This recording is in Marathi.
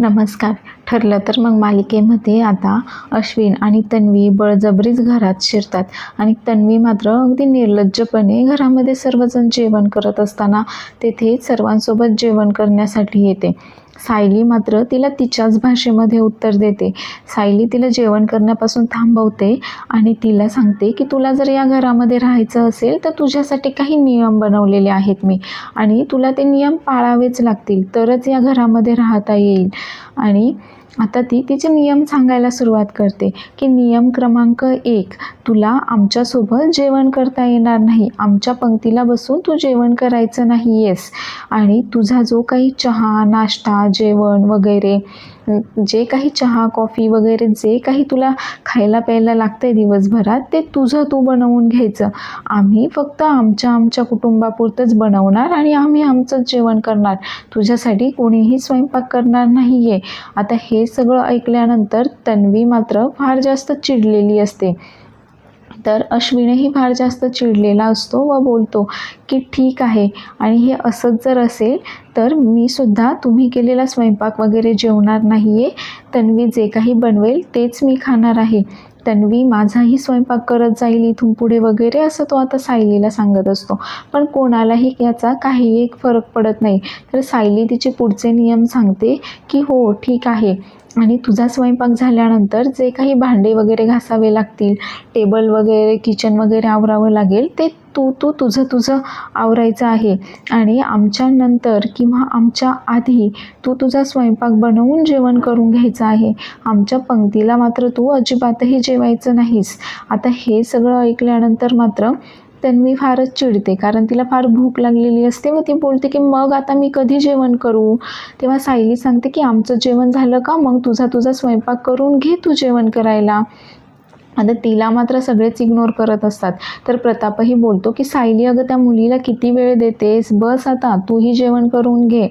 नमस्कार. ठरलं तर मग मालिकेमध्ये आता अश्विन आणि तन्वी बळजबरीच घरात शिरतात. आणि तन्वी मात्र अगदी निर्लज्जपणे घरामध्ये सर्वजण जेवण करत असताना तेथे सर्वांसोबत जेवण करण्यासाठी येते. सायली मात्र तिला तिच्याच भाषेमध्ये उत्तर देते. सायली तिला जेवण करण्यापासून थांबवते आणि तिला सांगते की तुला जर या घरामध्ये राहायचं असेल तर तुझ्यासाठी काही नियम बनवलेले आहेत मी. आणि तुला ते नियम पाळावेच लागतील तरच या घरामध्ये राहता येईल. आणि आता ती तिचे नियम सांगायला सुरुवात करते की नियम क्रमांक एक तुला आमच्यासोबत जेवण करता येणार नाही. आमच्या पंक्तीला बसून तू जेवण करायचं नाही आहेस आणि तुझा जो काही चहा नाश्ता जेवण वगैरे जे काही चहा कॉफी वगैरे जे काही तुला खायला प्यायला लागतं आहे दिवसभरात ते तुझं तू बनवून घ्यायचं. आम्ही फक्त आमच्या आमच्या कुटुंबापुरतंच बनवणार आणि आम्ही आमचंच जेवण करणार. तुझ्यासाठी कोणीही स्वयंपाक करणार नाही आहे आता हे सगळं ऐकल्यानंतर तन्वी मात्र फार जास्त चिडलेली असते. तर अश्विनही फार जास्त चिडलेला असतो व बोलतो की ठीक आहे. आणि हे असंच जर असेल तर मी सुद्धा तुम्ही केलेला स्वयंपाक वगैरे जेवणार नाही आहे तन्वी जे काही बनवेल तेच मी खाणार आहे. तन्वी माझाही स्वयंपाक करत जाईल इथून पुढे वगैरे असं तो आता सायलीला सांगत असतो. पण कोणालाही याचा काही एक फरक पडत नाही. तर सायली तिचे पुढचे नियम सांगते की हो ठीक आहे. आणि तुझा स्वयंपाक झाल्यानंतर जे काही भांडे वगैरे घासावे लागतील टेबल वगैरे किचन वगैरे आवरावं लागेल ते तू तू तुझं तुझं आवरायचं आहे. आणि आमच्यानंतर किंवा आमच्या आधी तू तुझा स्वयंपाक बनवून जेवण करून घ्यायचं आहे. आमच्या पंक्तीला मात्र तू अजिबातही जेवायचं नाहीस. आता हे सगळं ऐकल्यानंतर मात्र तन्वी फारच चिडते कारण तिला फार भूक लागलेली असते. व ती बोलते की मग आता मी कधी जेवण करू? तेव्हा सायली सांगते की आमचं जेवण झालं का? मग तुझा तुझा स्वयंपाक करून घे तू जेवण करायला. आता तिला मात्र सगळेच इग्नोर करत असतात. तर प्रतापही बोलतो की सायली अगं त्या मुलीला किती वेळ देतेस? बस आता तूही जेवण करून घे.